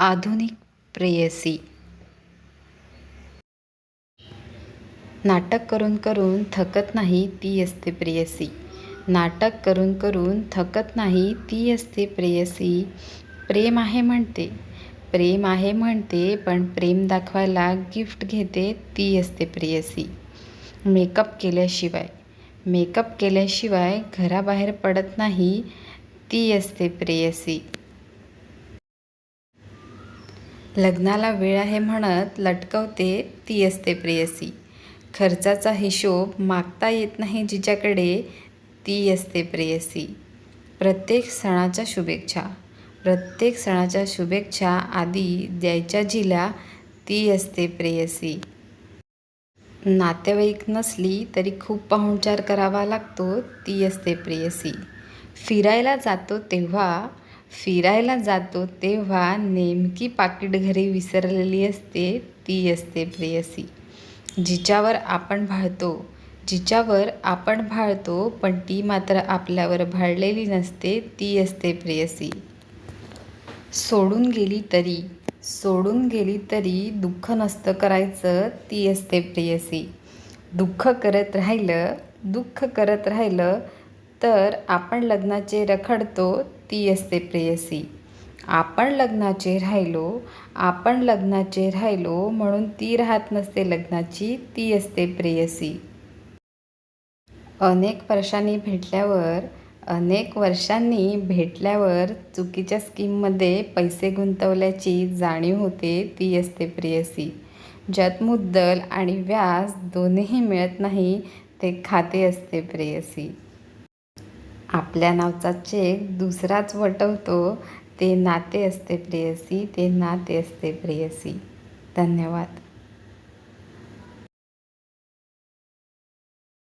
आधुनिक प्रेयसी. नाटक करून करून थकत नाही ती असते प्रेयसी. नाटक करून करून थकत नाही ती असते प्रेयसी. प्रेम आहे म्हणते. प्रेम आहे म्हणते पण प्रेम दाखवायला गिफ्ट घेते ती असते प्रेयसी. मेकअप केल्याशिवाय. मेकअप केल्याशिवाय घराबाहेर पडत नाही ती असते प्रेयसी. लग्नाला वेळ आहे म्हणत लटकवते ती असते प्रेयसी. खर्चाचा हिशोब मागता येत नाही जिच्याकडे ती असते प्रेयसी. प्रत्येक सणाच्या शुभेच्छा. प्रत्येक सणाच्या शुभेच्छा आधी द्यायच्या जिला ती असते प्रेयसी. नातेवाईक नसली तरी खूप पाहुणचार करावा लागतो ती असते प्रेयसी. फिरायला जातो तेव्हा फिरायला जातो तेव्हा नेमकी पाकीट घरी विसरलेली असते ती असते प्रेयसी. जिच्यावर आपण भाळतो जिच्यावर आपण भाळतो पण ती मात्र आपल्यावर भाळलेली नसते ती असते प्रेयसी. सोडून गेली तरी सोडून गेली तरी दुःख नसतं करायचं ती असते प्रेयसी. दुःख करत राहिलं दुःख करत राहिलं तर आपण लग्नाचे रखडतो ती असते प्रेयसी. आपण लग्नाचे राहिलो आपण लग्नाचे राहिलो म्हणून ती राहत नसते लग्नाची ती असते प्रेयसी. अनेक वर्षांनी भेटल्यावर अनेक वर्षांनी भेटल्यावर चुकीच्या स्कीममध्ये पैसे गुंतवल्याची जाणीव होते ती असते प्रेयसी. ज्यात मुद्दल आणि व्याज दोन्हीही मिळत नाही ते खाते असते प्रेयसी. आपल्या नावचा चेक दुसराच वटवतो. ते नाते असते प्रेयसी ते नाते असते प्रेयसी. धन्यवाद.